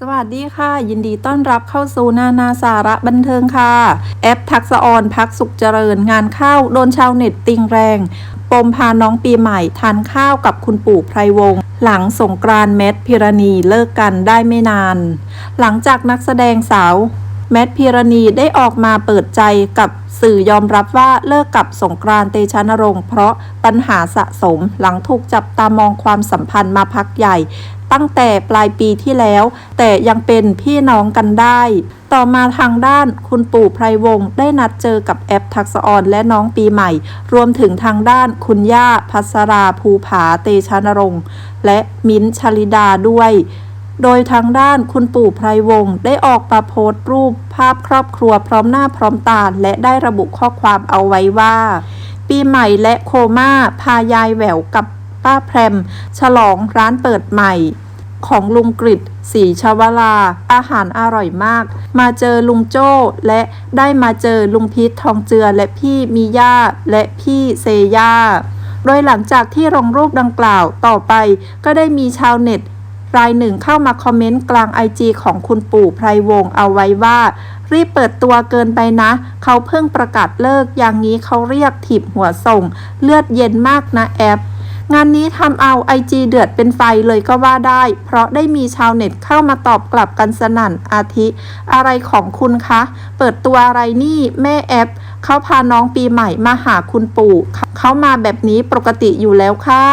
สวัสดีค่ะ ยินดีต้อนรับเข้าสู่นานาสาระบันเทิงค่ะ แอปทักษะออนพักสุขเจริญงานเข้าโดนชาวเน็ตติงแรง ปมพาน้องปีใหม่ทานข้าวกับคุณปู่ไพรวง หลังสงกรานต์แมทพิรณีเลิกกันได้ไม่นาน หลังจากนักแสดงสาวแมทพิรณีได้ออกมาเปิดใจกับสื่อยอมรับว่าเลิกกับสงกรานต์เตชะนรงค์เพราะปัญหาสะสมหลังถูกจับตามองความสัมพันธ์มาพักใหญ่ ตั้งแต่ปลายปีที่แล้ว แต่ยังเป็นพี่น้องกันได้ ต่อมาทางด้านคุณปู่ไพรวงศ์ได้นัดเจอกับแอปทักษะออนและน้องปีใหม่ รวมถึงทางด้านคุณย่าพัสราภูผาเตชะนรงค์ และมิ้นชลิดาด้วยโดยทางด้านคุณปู่ไพรวงศ์ได้ออกมาโพสต์รูปภาพครอบครัวพร้อมหน้าพร้อมตาและได้ระบุข้อความเอาไว้ว่า ปีใหม่และโคม่าพายายแหววกับป้าแพรม ฉลองร้านเปิดใหม่ ของลุงกริดสีชวลา อาหารอร่อยมาก มาเจอลุงโจ้ และได้มาเจอลุงพิษทองเจือและพี่มีย่าและพี่เซย่า โดยหลังจากที่ลงรูปดังกล่าวต่อไป ก็ได้มีชาวเน็ต รายหนึ่งเข้ามาคอมเมนต์กลางไอจีของคุณปู่ไพรวงเอาไว้ว่า รีบเปิดตัวเกินไปนะ เขาเพิ่งประกาศเลิกอย่างนี้เขาเรียกถีบหัวส่ง เลือดเย็นมากนะแอป งานนี้ทำเอาไอจีเดือดเป็นไฟเลยก็ว่าได้ เพราะได้มีชาวเน็ตเข้ามาตอบกลับกันสนั่นอาทิ อะไรของคุณคะ เปิดตัวอะไรนี่แม่แอปเขาพาน้องปีใหม่มาหาคุณปู่เขามาแบบนี้ปกติอยู่แล้วค่ะ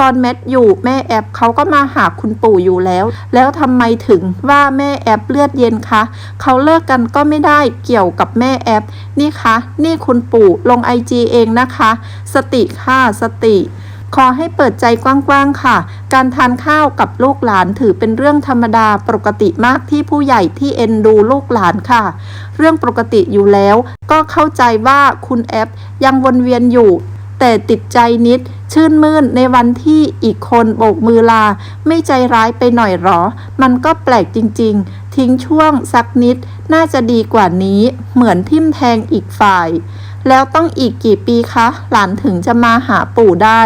ตอนแมทอยู่แม่แอปเขาก็มาหาคุณปู่อยู่แล้ว แล้วทำไมถึงว่าแม่แอปเลือดเย็นคะเขาเลิกกันก็ไม่ได้เกี่ยวกับแม่แอป นี่คะ นี่คุณปู่ลงไอจีเองนะคะ สติค่ะสติ ขอให้เปิดใจกว้างๆค่ะ การทานข้าวกับลูกหลานถือเป็นเรื่องธรรมดาปกติมากที่ผู้ใหญ่ที่เอ็นดูลูกหลานค่ะ เรื่องปกติอยู่แล้ว ก็เข้าใจว่าคุณแอปยังวนเวียนอยู่แต่ติดใจนิด ชื่นมื่นในวันที่อีกคนโบกมือลา ไม่ใจร้ายไปหน่อยหรอ มันก็แปลกจริง ๆ ทิ้งช่วงสักนิด น่าจะดีกว่านี้ เหมือนทิ่มแทงอีกฝ่าย แล้วต้องอีกกี่ปีคะ หลานถึงจะมาหาปู่ได้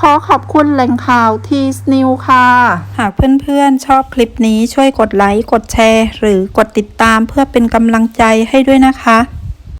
ขอขอบคุณแหล่งข่าวทีสนิวค่ะ หากเพื่อนๆ ชอบคลิปนี้ช่วยกดไลค์ กดแชร์ หรือกดติดตามเพื่อเป็นกำลังใจให้ด้วยนะคะ